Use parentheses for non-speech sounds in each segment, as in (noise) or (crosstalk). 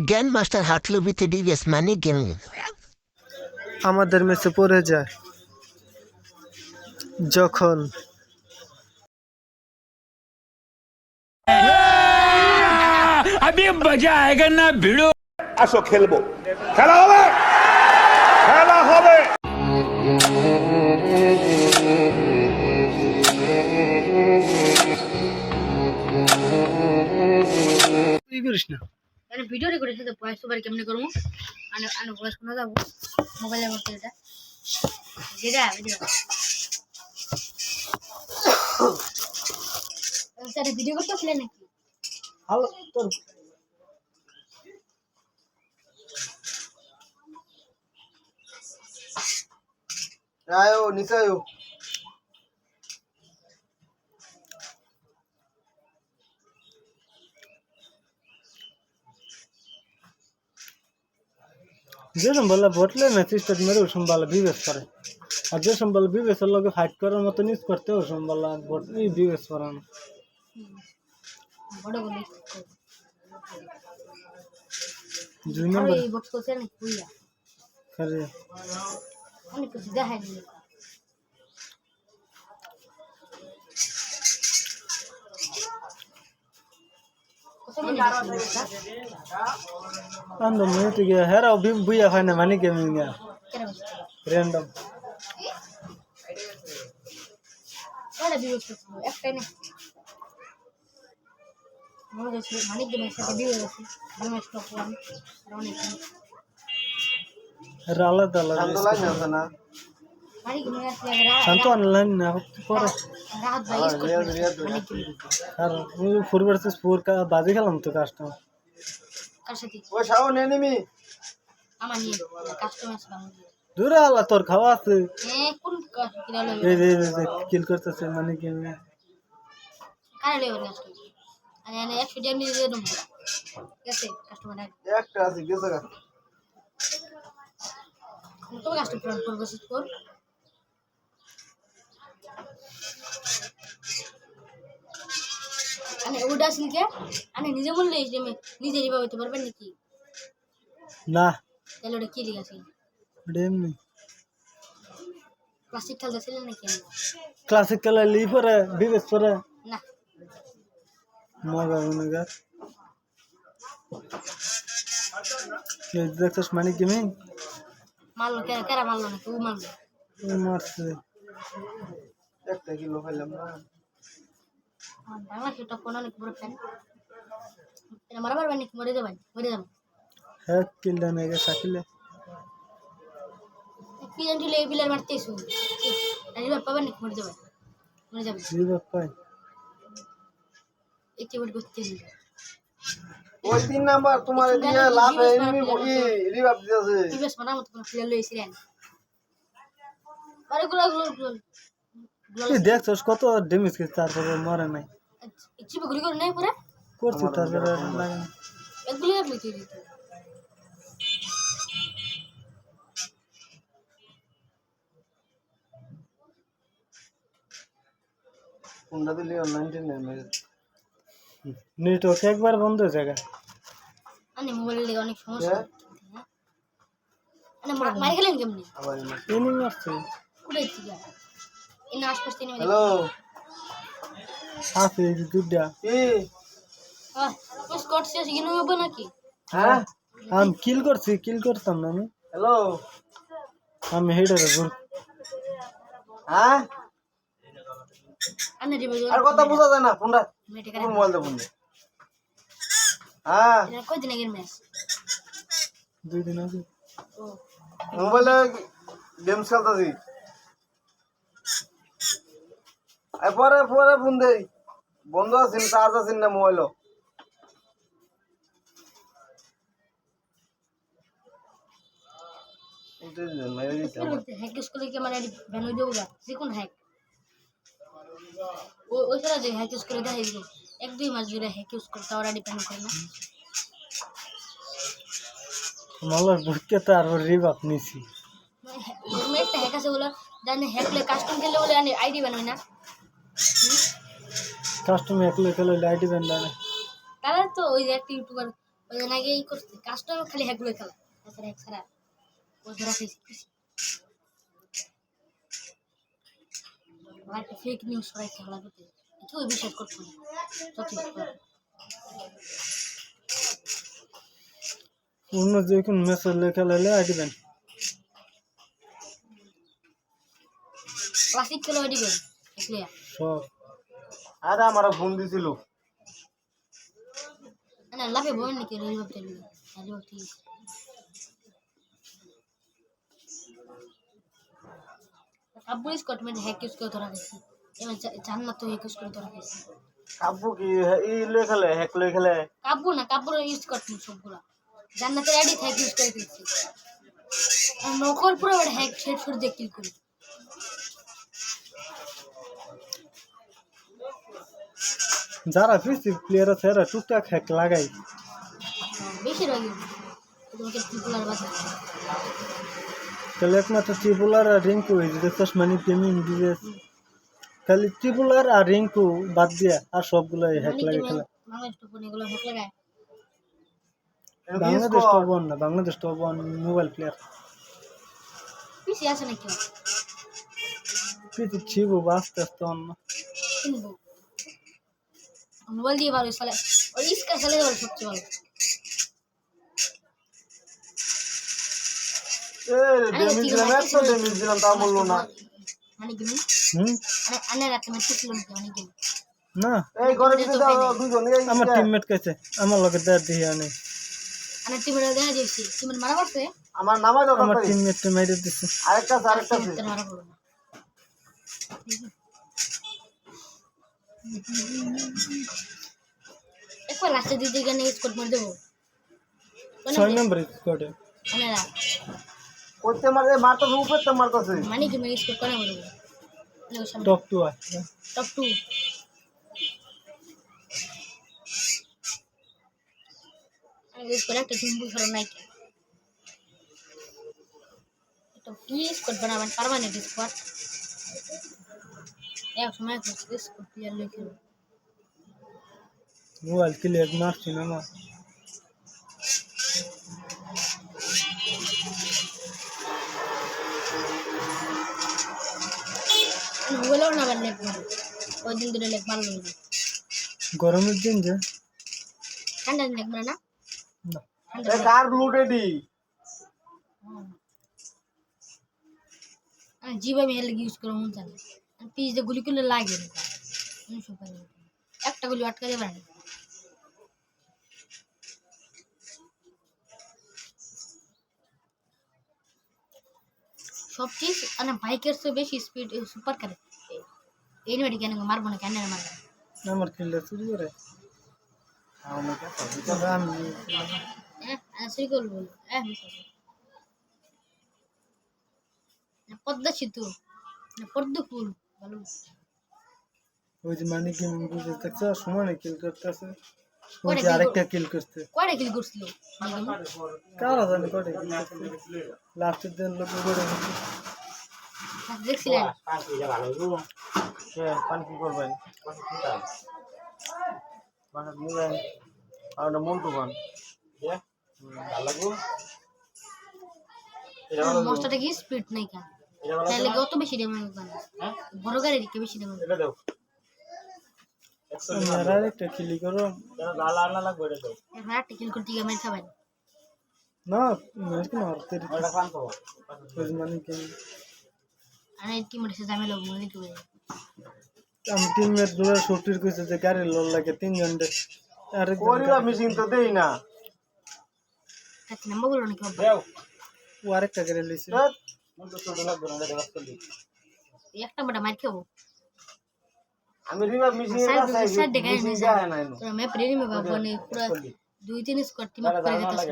Grand master হাটলো with DVS মানে gaming আমাদের মেসে পড়ে যায় যখন अभी मजा आएगा ना भिड़ो আসো খেলবো খেলা হবে খেলা হবে কি করিস না আরে ভিডিও রেকর্ড সাথে ভয়েস ওভার কেমনে করব? আনে আনে ভয়েস শোনা যাব মোবাইলের মধ্যে এটা। যেটা ভিডিও স্যার ভিডিও করতেছিলেন নাকি? ভালো তোর আয়ো, নিচে আয়ো। যে সম্বলে ভোটলে না সিস্টেট মেরে ও সম্বলে বিবেশ করে। আর যে সম্বলে বিবেশের লগে ফাইট করার মতো নিজ করতে ও সম্বলে ভোট এই বিবেশ করে না। দুই নম্বর। খালি অনেক কিছু দেখাই ভিডিও আছে ভালো স্টক করলাম আর অনেক হের আলাদা আলাদা মানিক মনে আছে রাহাত শান্ত অনলাইন না পরে দেবের আর ফোর ভার্সেস ফোর বাজি খেলাম তো কাস্টমার কাস্টমার সাথে? দূরে আল্লাহ তোর খাওয়া আছে। এ কোন কিনা লই এই যে কিল করতেছে মানে কি কারে লই ওর কাস্টমার আমি এনে 100 টাকা আমি ওটা সিলকে আমি নিজে বললে যে আমি নিজে রিবা হইতে পারবেন নাকি? না। তাহলে ওটা কি লিখা আছে এমনি। প্লাস্টিক খেলতেছিলেন নাকি? ক্লাসিক খেলা লি পরে বিবেশ পরে। না। মজা মনে গা দেখছিস মানে গেমিং মারলো কেরা কেরা মারলো নাকি? ও মারলো। মারছে। একটা কিলো খাইলাম না। বাংলা সেটা কোন অনেক বড় ফ্যান এটা মারা পারবেন নাকি মরে যাবেন মরে যাবেন এক কিলো নেগে সাকিলে কি জানি এই বিলের মারতে এসো রিবা পাবেন নাকি মরে যাবেন মরে যাবেন জি বাপাই একটি বেট করতে দিবে ওই তিন নাম্বার তোমার দিয়ে লাভ এনিমি ই রিভাইভ দিতেছে টিভিএস মারার মতো কোনো প্লেয়ার লইছিলেন আরে গুলো গুলো গুলো দেখছস কত ড্যামেজ করছে তারপরে মরে নাই ইচ্ছি গুলি করে নাই পুরা? করছি তারপরে লাগে এক লইতে দিত কোনটা দিলি? নাইন নেটওয়ার্ক একবার বন্ধ হয়ে যায় আনে মোবাইলের লেগে অনেক সমস্যা আনে মারি গেলেন কেমনি? আবার এনি মারছে। কোথায় থেকে? এনে আশপাশ থেকে হ্যালো আছে নাকি? হ্যাঁ আমি কিল করছি কিল করতাম না আমি। হ্যালো আমি হেডারে ঘুর হ্যাঁ? আর কথা বোঝা যায় না ফোনটা মোবাইল হ্যাঁ। এটা আগের ম্যাচ দুই দিন আগে। মোবাইলে গেমস খেলতেছি। পরে পরে ফোন দেই। বন্ধ আছেন চার্জ আছেন না মোবাইল হ্যাক ইউজ করলে কি মানে এক দুই মাস জুড়ে হ্যাক ইউজ করে তাও ডিপেন্ড করে না। মালার নিছি। মানে একটা হ্যাক আছে বলে জানি হ্যাকলে কাস্টম খেলে বলে আইডি বানাই না। কাস্টমার একলে খেলে লাইটি ব্যান্ড না তাহলে তো ওই যে একটা ইউটিউবার ওই দিন আগে ই করছে কাজটা খালি হ্যাকগুলো খেলা তাছাড়া এক ছাড়া ও ধরা খাইছে আর একটা ফেক নিউজ সবাই খেলা করতে কেউ বিশ্বাস করতো না অন্য যে কোনো মেসেজ লেখা লাইলে দেন। ক্লাসিক খেলা ওই দিবেন সব। আরে আমার ফোন দিছিল। না লাভে বই নাকি স্কট মানে হ্যাক ইউজ করে ধরা গেছে এবার জান্নাত তো হ্যাক ইউজ করে ধরা গেছে কাব্বু কি ই লেখালে হ্যাক লেখালে কাব্বু না কাব্বুর ইউজ করতেন সবগুলা জান্নাতের আইডি হ্যাক ইউজ করে দিচ্ছে আর নকল পুরো হ্যাক শেড শুরু দিয়ে কিল করি। যারা পিসি প্লেয়ার আছে এরা টুকটাক হ্যাক লাগাই ত্রিপুলার তাহলে একমাত্র ট্রিপুলার আর রিঙ্কু এই যে চশমানি গেমিং ডিভাইস খালি ট্রিপুলার আর রিঙ্কু বাদ দিয়া আর সবগুলাই হ্যাক মানে লাগে খেলা। বাংলাদেশ টপ ওয়ান না Bangladesh top one mobile player PC আছে নাকি? পিসি ছিব আস্তে আস্তে অন্য। মোবাইল দিয়ে ভালো চালে ওই ইস্কা চালে যাবে সবচেয়ে ভালো। এ ড্যামেজ দিলাম এত ড্যামেজ দিলাম তা বলল না। মানে গেমিং হুম? আনে রাতে ম্যাচ ছিল নাকি? মানে গেমিং না। এই ঘরে ভিতরে যাও দুজন এই আমার টিমমেট কাছে আমার লগে দিয়ে আনে। মারা পড়ছে আমার নামাই দাও আমার মেরে দিছে আরেকটা আরেকটা মারা পড়ল না। একবার লাস্টে দিদি গানে স্কোর করে দেবো ছয় নম্বর স্কোয়াডে মানে করতে মারতে মারতে উপরতে মারতেছে মানে কি মেরে স্কোর করে দেবো টপ টু আছে। টপ টু আমি স্কোর একটা টিম বুঝলো নাই তো কি স্কোর বানাবেন? পারমানেন্ট স্কোর এক সময় স্কোর প্লেয়ার লিখে মোবাইল ক্লিয়ার মারছি না আমার গুগলেও না আবার লেখ ভালো ওই দিন দুটো লেখ ভালো লাগবে গরমের দিন যে ঠান্ডা দিন লেখ মানে না না ঠান্ডা এ কার ব্লু টেডি আমি জিবা আমি হেলে ইউজ করে মন জানি আমি পিস দিয়ে গুলি করলে লাগে। একটা গুলি আটকা দেবে না। সব চিজ মানে বাইকের চেয়ে বেশি স্পিড সুপার কারে এই নিয়ে কেন মারবো না কেন মারবো? আমার ক্লিয়ার চুরি করে? হ্যাঁ হ্যাঁ। না, পদ্মা সেতু। না, পদ্ম ফুল ভালো ওই যে মানে গেম বুঝে দেখছ সমানে কিল করতেছে ওই যে আরেকটা কিল করছে। কয়টা কিল করছিল? কারা জানে কটে লাস্টের দিন লোক করে দেখছিলেন। পানি কি করবেন? বাসা দিবেন আর ওটা মন্টু পান মশলাটা কি স্পিড নাই কেন? তাহলে অত বেশি ড্যামেজ কেন বড় গাড়ি দিকে বেশি ড্যামেজ আর আরেকটা কিলি করো। এবার একটা কিল করতে গিয়ে মেরে খাবেন। না মেরে কেন মারতে ওই যে মানে গেম আর এই টিমের সাথে ঝামেলা মনে কি বলে আমি টিমমেট দুরা শক্তির কইছে যে গাড়ি লোল লাগে তিনজন দে। আরেকজন করিবা মেশিন তো দেই না। কাছে নাম্বার বলো নাকি? ও আরেকটা গাড়ি লইছে। ধ্যাৎ, একটা মোটা মার খাব। আমি রিবা মেশিন সাইড সাইড দেখে মেশিন নিয়ে যায় না। এনো তোরা ম্যাপ রেডি মে বাবা নে পুরো দুই তিন স্কোয়াড টিম আপ করে গেছে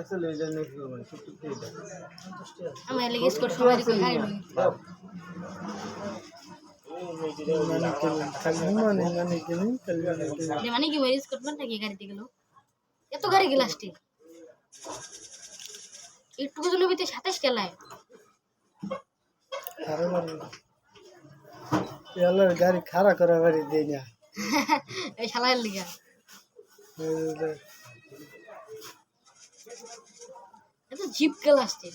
আসলে এই জন্য কি মানে সত্যি এটা আমি এলে স্কোয়াড সবাই কই হাই নই। মানে গেম খালি মানে মানে গেম খালি মানে গেম যে মানে কি ওই স্কোয়াড মানে কি গাড়িতে গেল? এত গাড়ি গেল একটুকু জন্য বিতে সাতাশ খেলায়। আল্লাহর গাড়ি খারাপ করা গাড়ি দেই না। (laughs) এই শালায় লিগা। এটা জিপ খেলা আসছে।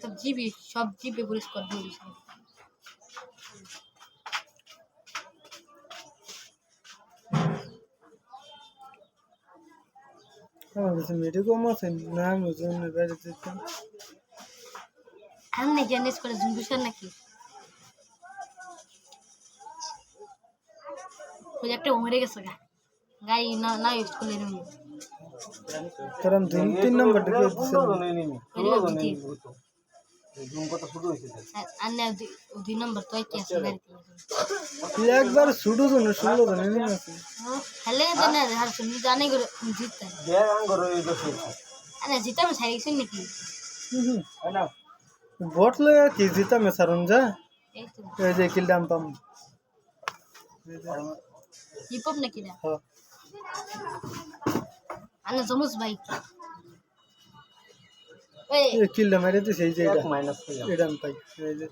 সব জিপি সব জিপে পুলিশ করবে আমার কাছে মেয়েটি কম আছে না আমি জন্য বাইরে যেতাম আর নাকি জানিস করে জুম্বুসার নাকি ওই একটা মরে গেছে গা গাড়ি না না ইউজ করলে এরকম তোর আমি তিন নম্বরটা নম্বর ঢুকে দিছিলাম জুম কত শুরু হয়েছে আর না দুই- দুই নম্বর তো কি আছে গাড়িতে তুই একবার শুধু তো না শুনলো তো নেই আছে হেলে জানে আর শুনি জানে করে জিততে দেখ আঙ্গর এই দোষ আরে জিতা আমি সারি শুন নাকি? হয় না ভোট লয়ে কি জিতা মে সারুন যা। এই তো। এই যে কিলডাম পাম। হিপ হপ নাকি না হ্যাঁ। আনে জমুস ভাই এই এই কিলডা মেরে দিছে এই যে এটা মাইনাস করে এটা আমি পাই এই যে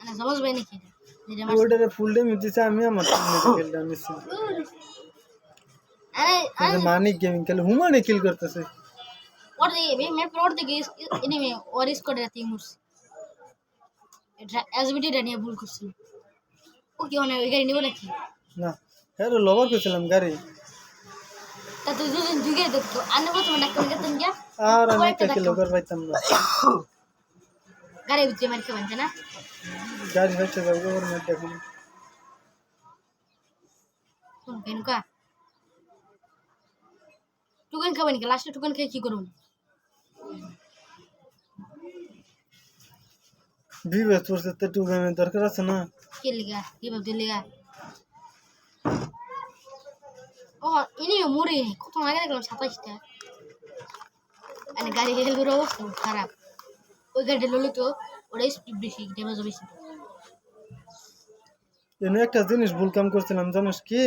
আনে জমুস ভাই নাকি না যেটা মারছে। ওইটারে ফুল ডে মিটিছে আমি আমার টিমে কিলডা নিছি আরে এই যে মানিক গেমিং খেলে হুমানে কিল করতেছে और देखिए भाई मैं प्लॉट देखिए इस इन्हीं में और इसको रहती हूँ मुझसे एसबीटी रहनी है भूल कुछ वो क्यों ना गाड़ी नहीं बोला कि না হ্যাঁ লবার করছিলাম গাড়ি তা তুই দুদিন দুগে দেখতো আনে বলতো মানে কোন কে তুমি গিয়া আর আমি একটা কিলো কর পাইতাম না গাড়ি ভিতরে মারি খাবেন না গাড়ি হচ্ছে যাব গভর্নমেন্ট এখন শুন কেন কা টুকেন খাবেন কি লাস্টে টুকেন খেয়ে কি করুন বিবেচ পড়ছে তো টুকানের দরকার আছে না কে লিগা কি ভাবতে লিগা কত আগে দেখলাম মানে গাড়ি অবস্থা খারাপ ওই গাড়িটা ললে তো ওটা স্পিড বেশি ড্যামেজ বেশি এনে একটা জিনিস ভুল কাম করছিলাম জানিস কি?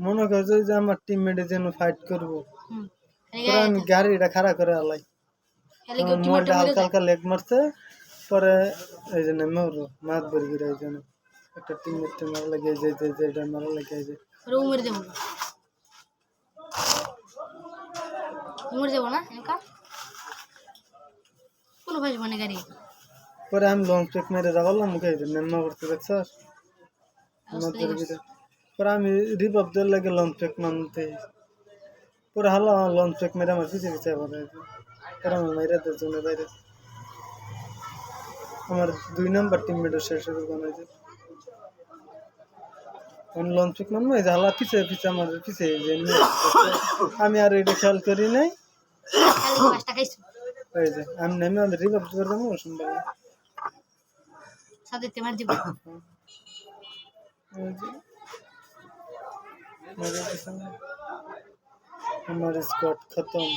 মনে কর যে আমার টিমমেটে যেন ফাইট করব। আমি গাড়িটা খাড়া করে আলাই। হেলে হালকা হালকা লেগ মারছে পরে এই যে নেমে উঠল মাছ বের করে এই জন্য একটা মারা লাগে যে যে, এটা মারা লাগে যে যাব না একা। কোনো ভাই মানে গাড়ি। পরে আমি লং ট্রেক মেরে রাখলাম মুখে নেমে উঠতে দেখছ মাছ বের করে পরে আমি দেওয়ার লাগে লং ট্রেক মানতে। পরে হালা লং ট্রেক মেরে আমার পিছিয়ে পিছিয়ে পরে পরে আমার মাইরা দেওয়ার জন্য বাইরে। আমার দুই নাম্বার টিমমেটের শেষ হয়ে বানাইছে আমি লং ট্রেক মানবো এই যে হালা পিছিয়ে পিছিয়ে আমার পিছিয়ে। আমি আর এটা খেয়াল করি নাই। এই যে আমি নেমে আমি রিভাব করে দেবো শুনব সাথে তেমার দিব মেরে দিছে না। আমার স্কোয়াড খতম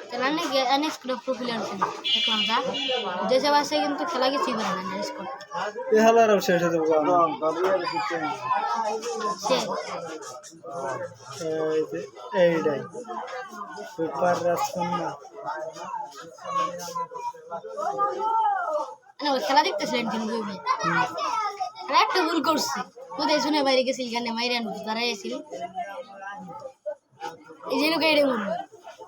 তাহলে অনেক অনেক স্কুলের প্রফিলার আছে দেখলাম যা যেসব আছে কিন্তু খেলা কিছুই করে না স্কুল। হালারাও শেষ যে এইটাই সুপার রাজকন্যা। খেলা দেখতেছিলেন কিন্তু একটা ভুল করছে। কোথায় শুনে বাইরে গেছিল গানে মাইরে আনব দাঁড়াই আছিল এই যে লোক এটা বলব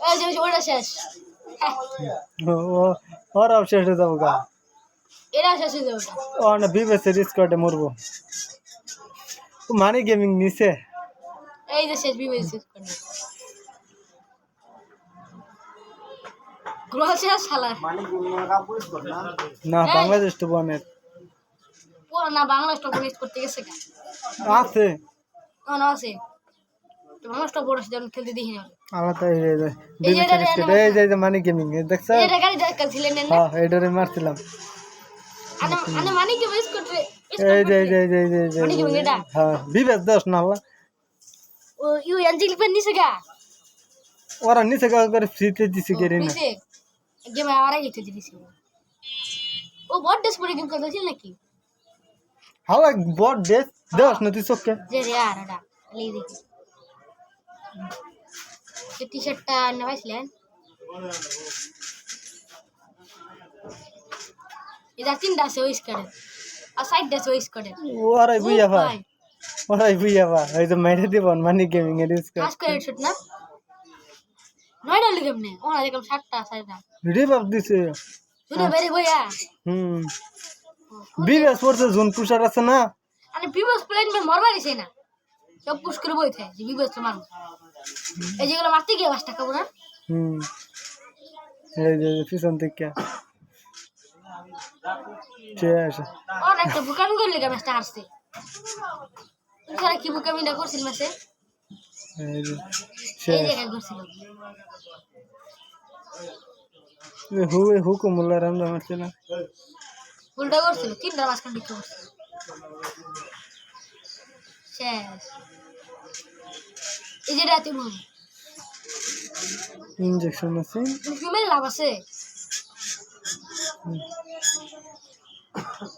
তো ওটা শেষ। ওরাও শেষ হয়ে যাব গা। এটা শেষ হয়ে যাবে। ও না বিবেসের স্কোয়াডে মরবো? মানি গেমিং নিছে? এই যে শেষ বিবে শেষ করে শেষ শালার গুণ কাপুরিস না বাংলাদেশ তো বনের না বাংলা স্টক মিস করতে গেছে আছে। না আছে। তো বড় খেলতে দেখি না আলাদা এই যে এই যে যে মানি গেমিং দেখছ? এটা গাড়ি দেখা না। হ্যাঁ এইটারে মারছিলাম। আনে আনে মানে কি মিস করতে এই যে যে যে যে যে মানে কি এটা। হ্যাঁ বিবেস দশ না ও ইউ এনজিল পেন নিছে গা। ওরা নিচে কাজ করে ফ্রিতে দিছে গেরি না। নিছে আরে গেতে দিয়েছি ও বড় ড্রেস পরে গেম খেলতেছিল নাকি? হালা বড় ডেস দেওয়াস না তুই চোখকে? যে রে আর এটা দেখি। এই টি শার্টটা নেওয়াইছিলেন এটা তিনটা আছে ওই স্কার্টের আর সাইডটা আছে ওই স্কার্টের ওরাই বুইয়া ভাই ওরাই বুইয়া ভাই ওই তো মেরে দিব মানি গেমিং এর ইউজ কাজ করে শুট না নয়টা লিখে এমনি ওরা দেখলাম সাতটা সাইডটা রিভাব দিছে শুনে বেরে বইয়া হুম বিবেস পড়ছে জোন পুষার আছে না মানে বিবস প্লেন মে মরবা দিছে না সব পুশ করে বইতে যে বিবস তো মানুষ এই যেগুলো মারতে গিয়ে বাস টাকা না? হুম। এই যে পিছন থেকে ঠিক আছে। একটা বুকামি করলে কে ম্যাচটা হারছে তোরা কি বুকামিটা করছিল ম্যাচে এই যে এই শেষ। জায়গায় করছিল। হু হুকুমুল্লাহ রামদা মারছে না উল্টা করছিল তিনটা মাঝখান দিকে করছিল শেষ। এই যেটা তুমি ইনজেকশন আছে? ফিমেল লাভ আছে।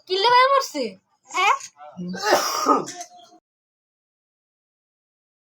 কিনলে ভাই মরছে। হ্যাঁ?